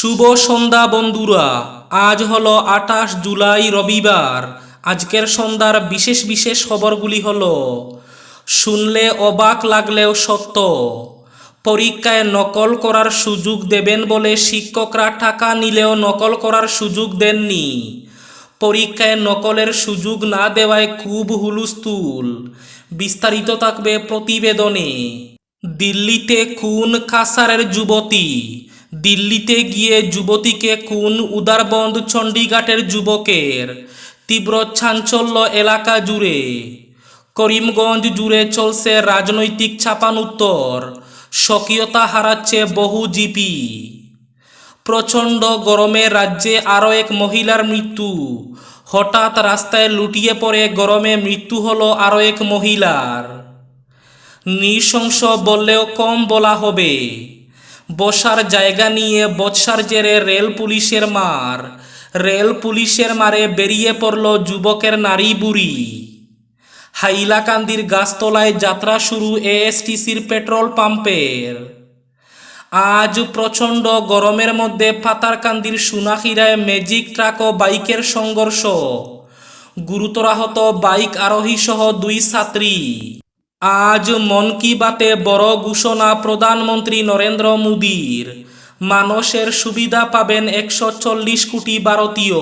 শুভ সন্ধ্যা বন্ধুরা, আজ হলো আঠাশ জুলাই রবিবার। আজকের সন্ধ্যার বিশেষ বিশেষ খবরগুলি হল, শুনলে অবাক লাগলেও সত্য, পরীক্ষায় নকল করার সুযোগ দেবেন বলে শিক্ষকরা টাকা নিলেও নকল করার সুযোগ দেননি। পরীক্ষায় নকলের সুযোগ না দেওয়ায় খুব হুলুস্থুল, বিস্তারিত থাকবে প্রতিবেদনে। দিল্লিতে খুন কাসারের যুবতী দিল্লিতে গিয়ে যুবতীকে খুন উদারবন্দ চণ্ডীঘাটের যুবকের তীব্র চাঞ্চল্য এলাকা জুড়ে। করিমগঞ্জ জুড়ে চলছে রাজনৈতিক ছাপান উত্তর স্বকীয়তা হারাচ্ছে বহু জিপি। প্রচণ্ড গরমে রাজ্যে আরও এক মহিলার মৃত্যু, হঠাৎ রাস্তায় লুটিয়ে পড়ে গরমে মৃত্যু হলো আরও এক মহিলার। নৃশংস বললেও কম বলা হবে। বসার জায়গা নিয়ে বৎসার জেরে রেল পুলিশের মার। রেল পুলিশের মারে বেরিয়ে পড়ল যুবকের নারী বুড়ি। হাইলাকান্দির গাছতলায় যাত্রা শুরু এএসটিসির পেট্রোল পাম্পের। আজ প্রচণ্ড গরমের মধ্যে পাতারকান্দির সুনাখিরায় ম্যাজিক ট্রাক ও বাইকের সংঘর্ষ। গুরুতর আহত বাইক আরোহী সহ দুই ছাত্রী। আজ মন কি বাতে বড় ঘোষণা প্রধানমন্ত্রী নরেন্দ্র মোদীর। মানুষের সুবিধা পাবেন একশো চল্লিশ কোটি ভারতীয়।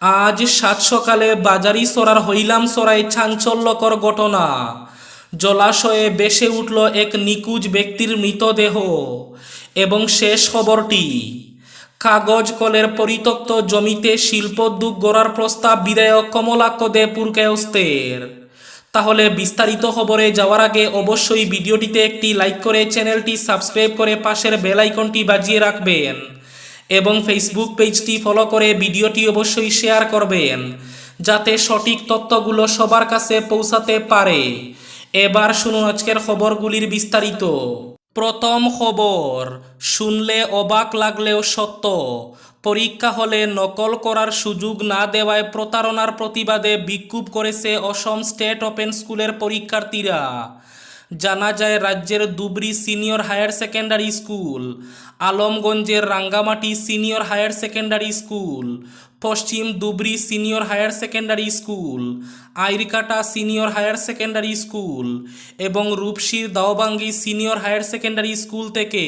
আজ সাত সকালে বাজারি সরার হইলাম সরাই চাঞ্চল্যকর ঘটনা। জলাশয়ে বেসে উঠল এক নিকুজ ব্যক্তির মৃতদেহ। এবং শেষ খবরটি, কাগজ কলের পরিত্যক্ত জমিতে শিল্পোদ্যোগ গড়ার প্রস্তাব বিধায়ক কমলাক্ষ দে পুরকায়স্তের তাহলে বিস্তারিত খবরে যাওয়ার আগে অবশ্যই ভিডিওটিতে একটি লাইক করে চ্যানেলটি সাবস্ক্রাইব করে পাশের বেল আইকনটি বাজিয়ে রাখবেন এবং ফেসবুক পেজটি ফলো করে ভিডিওটি অবশ্যই শেয়ার করবেন, যাতে সঠিক তথ্যগুলো সবার কাছে পৌঁছাতে পারে। এবার শুনুন আজকের খবরগুলির বিস্তারিত। প্রথম খবর, শুনলে অবাক লাগলেও সত্য। পরীক্ষা হলে নকল করার সুযোগ না দেওয়ায় প্রতারণার প্রতিবাদে বিক্ষোভ করেছে অসম স্টেট ওপেন স্কুলের পরীক্ষার্থীরা। জানা যায়, রাজ্যের Dhubri senior higher secondary school, আলমগঞ্জের Rangamati senior higher secondary school, পশ্চিম Dhubri senior higher secondary school, Airikata senior higher secondary school এবং রূপসীর Daobangi senior higher secondary school থেকে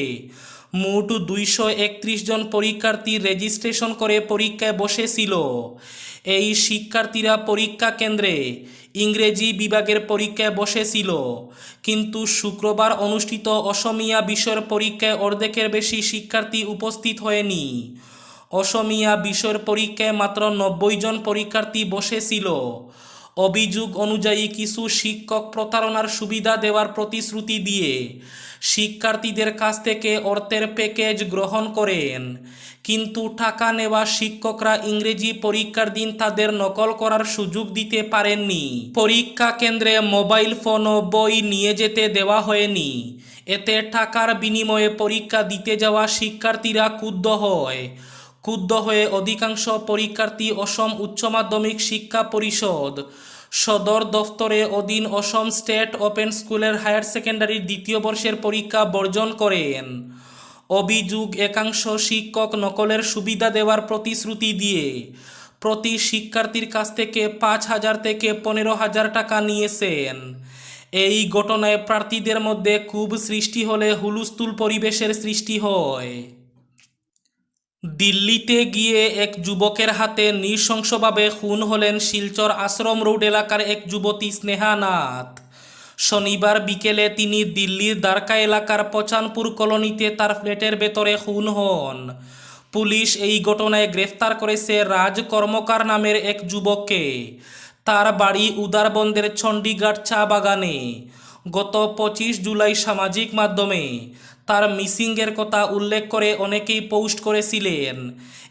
মোট দুইশো একত্রিশ জন পরীক্ষার্থী রেজিস্ট্রেশন করে পরীক্ষায় বসেছিল। এই শিক্ষার্থীরা পরীক্ষা কেন্দ্রে ইংরেজি বিভাগের পরীক্ষায় বসেছিল। কিন্তু শুক্রবার অনুষ্ঠিত অসমিয়া বিষয়ের পরীক্ষায় অর্ধেকের বেশি শিক্ষার্থী উপস্থিত হয়নি। অসমিয়া বিষয়ের পরীক্ষায় মাত্র নব্বই জন পরীক্ষার্থী বসেছিল। অভিযোগ অনুযায়ী কিছু শিক্ষক প্রতারণার সুবিধা দেওয়ার প্রতিশ্রুতি দিয়ে শিক্ষার্থীদের কাছ থেকে অর্থের প্যাকেজ গ্রহণ করেন। কিন্তু টাকা নেওয়া শিক্ষকরা ইংরেজি পরীক্ষার দিন তাদের নকল করার সুযোগ দিতে পারেননি। পরীক্ষা কেন্দ্রে মোবাইল ফোন ও বই নিয়ে যেতে দেওয়া হয়নি। এতে টাকার বিনিময়ে পরীক্ষা দিতে যাওয়া শিক্ষার্থীরা ক্ষুব্ধ হয়। ক্ষুব্ধ হয়ে অধিকাংশ পরীক্ষার্থী অসম উচ্চ মাধ্যমিক শিক্ষা পরিষদ সদর দফতরে অধীন অসম স্টেট ওপেন স্কুলের হায়ার সেকেন্ডারির দ্বিতীয় বর্ষের পরীক্ষা বর্জন করেন। অভিযোগ, একাংশ শিক্ষক নকলের সুবিধা দেওয়ার প্রতিশ্রুতি দিয়ে প্রতি শিক্ষার্থীর কাছ থেকে পাঁচ হাজার থেকে পনেরো হাজার টাকা নিয়েছেন। এই ঘটনায় প্রার্থীদের মধ্যে খুব সৃষ্টি হলে হুলুস্থুল পরিবেশের সৃষ্টি হয়। দিল্লিতে গিয়ে এক যুবকের হাতে নৃশংসভাবে খুন হলেন শিলচর আশ্রম রোড এলাকার এক যুবতী স্নেহা নাথ শনিবার বিকেলে তিনি দিল্লির দ্বারকা এলাকার পচানপুর কলোনিতে তার ফ্ল্যাটের ভেতরে খুন হন। পুলিশ এই ঘটনায় গ্রেফতার করেছে রাজ কর্মকার নামের এক যুবককে। তার বাড়ি উদারবন্দের চণ্ডীগড় চা বাগানে। গত পঁচিশ জুলাই সামাজিক মাধ্যমে তার মিসিংয়ের কথা উল্লেখ করে অনেকেই পোস্ট করেছিলেন।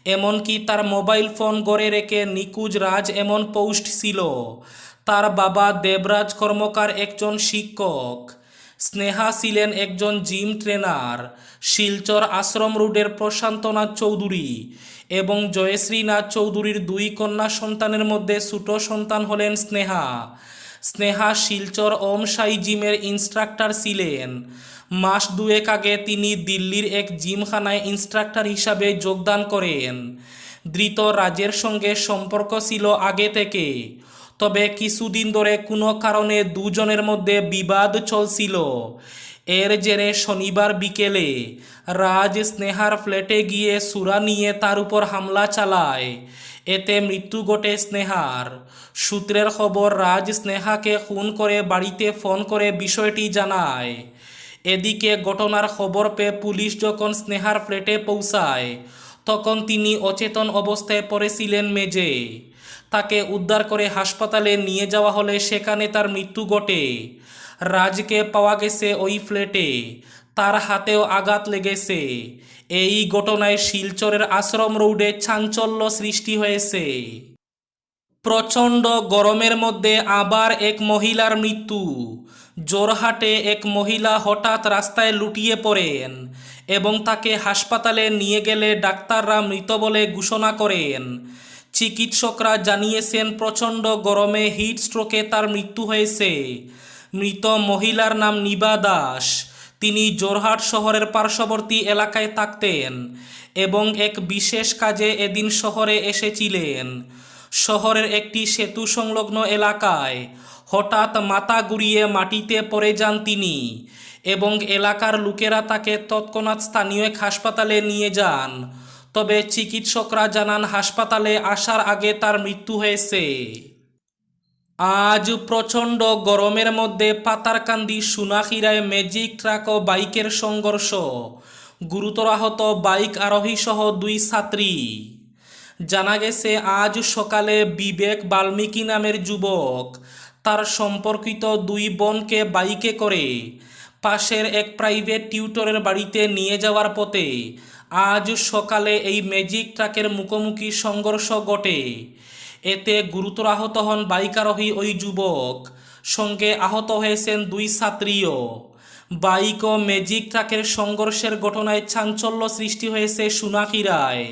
এমনকি তার মোবাইল ফোন গড়ে রেখে নিকুজ রাজ এমন পোস্ট ছিল। তার বাবা দেবরাজ কর্মকার একজন শিক্ষক। স্নেহা ছিলেন একজন জিম ট্রেনার। শিলচর আশ্রম রোডের প্রশান্তনাথ চৌধুরী এবং জয়শ্রীনাথ চৌধুরীর দুই কন্যা সন্তানের মধ্যে ছোট সন্তান হলেন স্নেহা। স্নেহা শিলচর ওম সাই জিমের ইনস্ট্রাক্টর ছিলেন। মাস দুয়েক আগে তিনি দিল্লির এক জিমখানায় ইনস্ট্রাক্টর হিসাবে যোগদান করেন। ধৃত রাজের সঙ্গে সম্পর্ক ছিল আগে থেকে। তবে কিছুদিন ধরে কোনো কারণে দুজনের মধ্যে বিবাদ চলছিল। এর জেরে শনিবার বিকেলে রাজ স্নেহার ফ্ল্যাটে গিয়ে সুরা নিয়ে তার উপর হামলা চালায়। এতে মৃত্যু ঘটে স্নেহার। সূত্রের খবর, রাজ স্নেহাকে খুন করে বাড়িতে ফোন করে বিষয়টি জানায়। এদিকে ঘটনার খবর পেয়ে পুলিশ যখন স্নেহার ফ্ল্যাটে পৌঁছায়, তখন তিনি অচেতন অবস্থায় পড়েছিলেন মেজে তাকে উদ্ধার করে হাসপাতালে নিয়ে যাওয়া হলে সেখানে তার মৃত্যু ঘটে। রাজকে পাওয়া গেছে ওই ফ্ল্যাটে। তার হাতেও আঘাত লেগেছে। এই ঘটনায় শিলচরের আশ্রম রোডে চাঞ্চল্য সৃষ্টি হয়েছে। প্রচণ্ড গরমের মধ্যে আবার এক মহিলার মৃত্যু। জোরহাটে এক মহিলা হঠাৎ রাস্তায় লুটিয়ে পড়েন এবং তাকে হাসপাতালে নিয়ে গেলে ডাক্তাররা মৃত বলে ঘোষণা করেন। চিকিৎসকরা জানিয়েছেন, প্রচণ্ড গরমে হিট স্ট্রোকে তার মৃত্যু হয়েছে। মৃত মহিলার নাম নিবা দাস। তিনি জোরহাট শহরের পার্শ্ববর্তী এলাকায় থাকতেন এবং এক বিশেষ কাজে এদিন শহরে এসেছিলেন। শহরের একটি সেতু সংলগ্ন এলাকায় হঠাৎ মাথা গুড়িয়ে মাটিতে পড়ে যান তিনি এবং এলাকার লোকেরা তাকে তৎক্ষণাৎ স্থানীয় এক হাসপাতালে নিয়ে যান। তবে চিকিৎসকরা জানান, হাসপাতালে আসার আগে তার মৃত্যু হয়েছে। আজ প্রচণ্ড গরমের মধ্যে পাতারকান্দি, সুনাখিরায় ম্যাজিক ট্রাক ও বাইকের সংঘর্ষ। গুরুতর আহত বাইক আরোহী সহ দুই ছাত্রী। জানা গেছে, আজ সকালে বিবেক বাল্মীকি নামের যুবক তার সম্পর্কিত দুই বোনকে বাইকে করে পাশের এক প্রাইভেট টিউটরের বাড়িতে নিয়ে যাওয়ার পথে আজ সকালে এই ম্যাজিক ট্রাকের মুখোমুখি সংঘর্ষ ঘটে। এতে গুরুতর আহত হন বাইক আরোহী ওই যুবক। সঙ্গে আহত হয়েছেন দুই ছাত্রীও। বাইক ও ম্যাজিক ট্রাকের সংঘর্ষের ঘটনায় চাঞ্চল্য সৃষ্টি হয়েছে সুনাখিরায়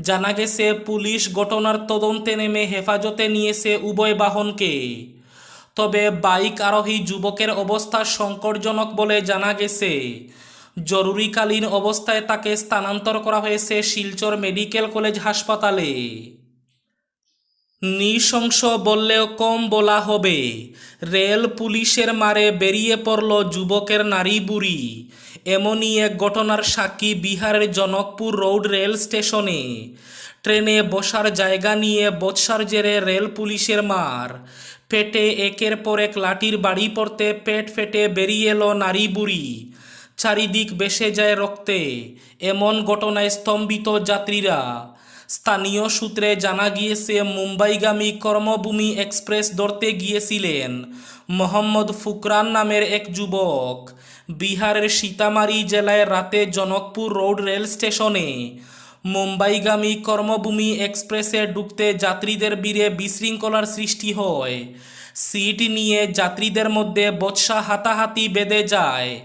জানা গেছে, পুলিশ ঘটনার তদন্তে নেমে হেফাজতে নিয়েছে উভয় বাহনকে। তবে বাইক আরোহী যুবকের অবস্থা সংকটজনক বলে জানা গেছে। জরুরিকালীন অবস্থায় তাকে স্থানান্তর করা হয়েছে শিলচর মেডিকেল কলেজ হাসপাতালে। নৃশংস বললেও কম বলা হবে। রেল পুলিশের মারে বেরিয়ে পড়ল যুবকের নারী বুড়ি। এমনই এক ঘটনার সাক্ষী বিহারের জনকপুর রোড রেল স্টেশনে। ট্রেনে বসার জায়গা নিয়ে বৎসার জেরে রেল পুলিশের মার। পেটে একের পর এক লাঠির বাড়ি পড়তে পেট ফেটে বেরিয়ে এলো নারী বুড়ি। চারিদিক বেসে যায় রক্তে। এমন ঘটনায় স্তম্ভিত যাত্রীরা। স্থানীয় সূত্রে জানা গিয়েছে, মুম্বাইগামী কর্মভূমি এক্সপ্রেস ধরতে গিয়েছিলেন মোহাম্মদ ফুকরান নামের এক যুবক। বিহারের সীতামারি জেলায় রাতে জনকপুর রোড রেল স্টেশনে মুম্বাইগামী কর্মভূমি এক্সপ্রেসে ঢুকতে যাত্রীদের বীরে বিশৃঙ্খলার সৃষ্টি হয়। সিট নিয়ে যাত্রীদের মধ্যে বৎসা হাতাহাতি বেঁধে যায়।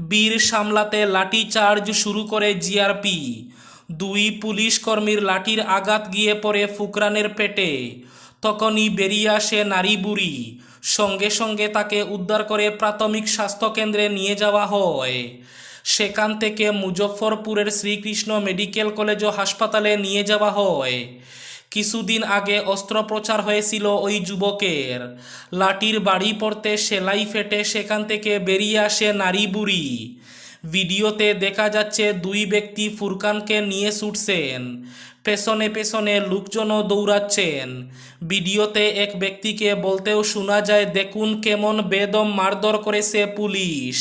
বীর সামলাতে লাঠি চার্জ শুরু করে জিআরপি। দুই পুলিশ কর্মীর লাঠির আঘাত গিয়ে পড়ে ফুকরানের পেটে। তখনই বেরিয়ে আসে নারী বুড়ি। সঙ্গে সঙ্গে তাকে উদ্ধার করে প্রাথমিক স্বাস্থ্যকেন্দ্রে নিয়ে যাওয়া হয়। সেখান থেকে মুজফ্ফরপুরের শ্রীকৃষ্ণ মেডিকেল কলেজ ও হাসপাতালে নিয়ে যাওয়া হয়। কিছুদিন আগে অস্ত্রোপচার হয়েছিল ওই যুবকের। লাঠির বাড়ি পড়তে সেলাই ফেটে সেখান থেকে বেরিয়ে আসে নারী বুড়ি। ভিডিওতে দেখা যাচ্ছে দুই ব্যক্তি ফুরকানকে নিয়ে ছুটছেন। পেছনে পেছনে লোকজনও দৌড়াচ্ছেন। ভিডিওতে এক ব্যক্তিকে বলতেও শোনা যায়, দেখুন কেমন বেদম মারধর করেছে পুলিশ।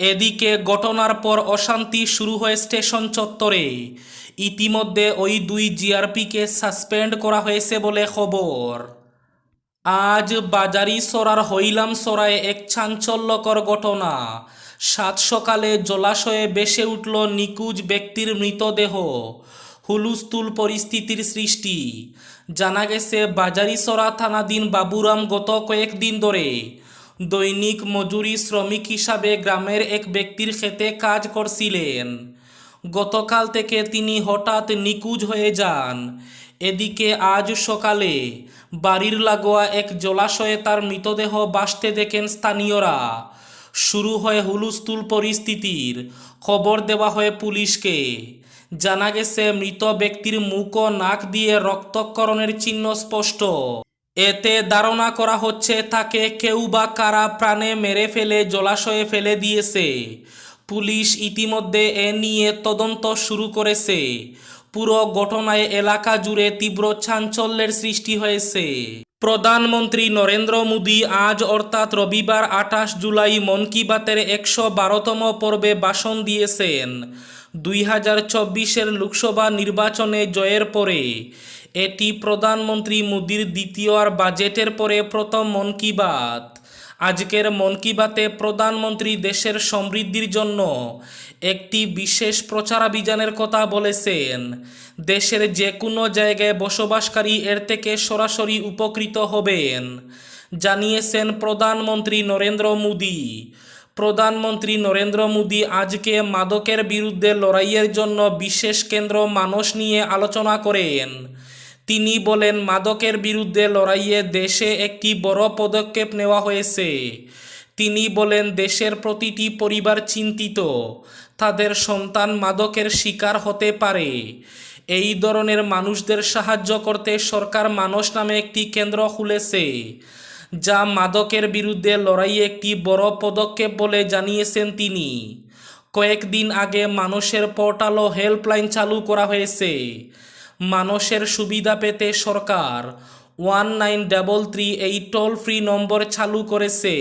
এদিকে ঘটনার পর অশান্তি শুরু হয় স্টেশন চত্বরে। ইতিমধ্যে ওই দুই জিআরপিকে সাসপেন্ড করা হয়েছে বলে খবর। আজ বাজারি সরার হইলাম সরায় এক চাঞ্চল্যকর ঘটনা। সাত সকালে জলাশয়ে বেসে উঠল নিকুজ ব্যক্তির মৃতদেহ। হুলুস্থুল পরিস্থিতির সৃষ্টি। জানা গেছে, বাজারিসরা থানাধীন বাবুরাম গত কয়েকদিন ধরে দৈনিক মজুরি শ্রমিক হিসাবে গ্রামের এক ব্যক্তির খেতে কাজ করছিলেন। গতকাল থেকে তিনি হঠাৎ নিকুজ হয়ে যান। এদিকে আজ সকালে বাড়ির লাগোয়া এক জলাশয়ে তার মৃতদেহ বাসতে দেখেন স্থানীয়রা। শুরু হয় হুলুস্থুল পরিস্থিতির। খবর দেওয়া হয় পুলিশকে। জানা গেছে, মৃত ব্যক্তির মুখ ও নাক দিয়ে রক্তকরণের চিহ্ন স্পষ্ট। এতে ধারণা করা হচ্ছে, তাকে কেউ বা কারা প্রাণে মেরে ফেলে, জলাশয়ে ফেলে দিয়েছে। পুলিশ ইতিমধ্যে এ নিয়ে তদন্ত শুরু করেছে। পুরো ঘটনায় এলাকা জুড়ে তীব্র চাঞ্চল্যের সৃষ্টি হয়েছে। প্রধানমন্ত্রী নরেন্দ্র মোদী আজ অর্থাৎ রবিবার আঠাশ জুলাই মন কি বাতের একশো বারোতম পর্বে ভাষণ দিয়েছেন। দুই হাজার চব্বিশের লোকসভা নির্বাচনে জয়ের পরে এটি প্রধানমন্ত্রী মোদীর দ্বিতীয় আর বাজেটের পরে প্রথম মন কি বাত। আজকের মন কি বাতে প্রধানমন্ত্রী দেশের সমৃদ্ধির জন্য একটি বিশেষ প্রচারাভিযানের কথা বলেছেন। দেশের যে কোনো জায়গায় বসবাসকারী এর থেকে সরাসরি উপকৃত হবেন, জানিয়েছেন প্রধানমন্ত্রী নরেন্দ্র মোদী। প্রধানমন্ত্রী নরেন্দ্র মোদী আজকে মাদকের বিরুদ্ধে লড়াইয়ের জন্য বিশেষ কেন্দ্র মানস নিয়ে আলোচনা করেন। তিনি বলেন, মাদকের বিরুদ্ধে লড়াইয়ে দেশে একটি বড় পদক্ষেপ নেওয়া হয়েছে। তিনি বলেন, দেশের প্রতিটি পরিবার চিন্তিত। তাদের সন্তান মাদকের শিকার হতে পারে। এই ধরনের মানুষদের সাহায্য করতে সরকার মানস নামে একটি কেন্দ্র খুলেছে, যা মাদকের বিরুদ্ধে লড়াইয়ে একটি বড় পদক্ষেপ বলে জানিয়েছেন তিনি। কয়েকদিন আগে মানুষের পোর্টাল ও হেল্পলাইন চালু করা হয়েছে। মানুষের সুবিধা পেতে সরকার ওয়ান নাইন ডাবল থ্রি এই টোল ফ্রি নম্বর চালু করেছে।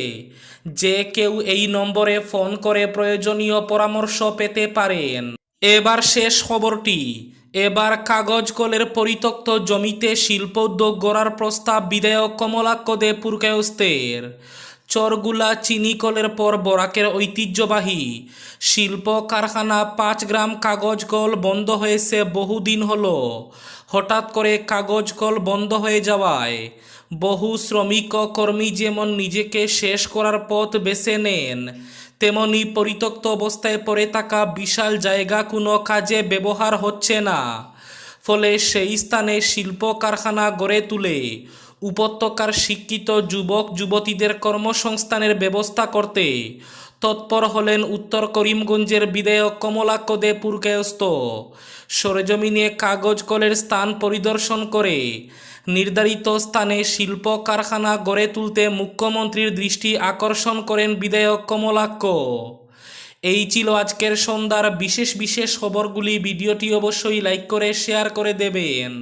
যে কেউ এই নম্বরে ফোন করে প্রয়োজনীয় পরামর্শ পেতে পারেন। এবার শেষ খবরটি। এবার কাগজ কলের পরিত্যক্ত জমিতে শিল্প উদ্যোগ গড়ার প্রস্তাব বিধায়ক কমলাক্ষ দে পুরকায়স্তের চরগুলা চিনি কলের পর বরাকের ঐতিহ্যবাহী। শিল্প কারখানা পাঁচ গ্রাম কাগজ কল বন্ধ হয়েছে বহুদিন হলো। হঠাৎ করে কাগজ কল বন্ধ হয়ে যাওয়ায় বহু শ্রমিক কর্মী যেমন নিজেকে শেষ করার পথ বেছে নেন, তেমনি পরিত্যক্ত অবস্থায় পড়ে থাকা বিশাল জায়গা কোনো কাজে ব্যবহার হচ্ছে না। ফলে সেই স্থানে শিল্প কারখানা গড়ে তুলে উপত্যকার শিক্ষিত যুবক, যুবতীদের কর্মসংস্থানের ব্যবস্থা করতে। তৎপর হলেন উত্তর করিমগঞ্জের বিধায়ক কমলাক্ষ দে পুরকায়স্ত সরেজমিনে কাগজ কলের স্থান পরিদর্শন করে। নির্ধারিত স্থানে শিল্প কারখানা গড়ে তুলতে মুখ্যমন্ত্রীর দৃষ্টি আকর্ষণ করেন বিধায়ক কমলাক্ষ এই ছিল আজকের সন্ধ্যার বিশেষ বিশেষ খবরগুলি। ভিডিওটি অবশ্যই লাইক করে, শেয়ার করে দেবেন।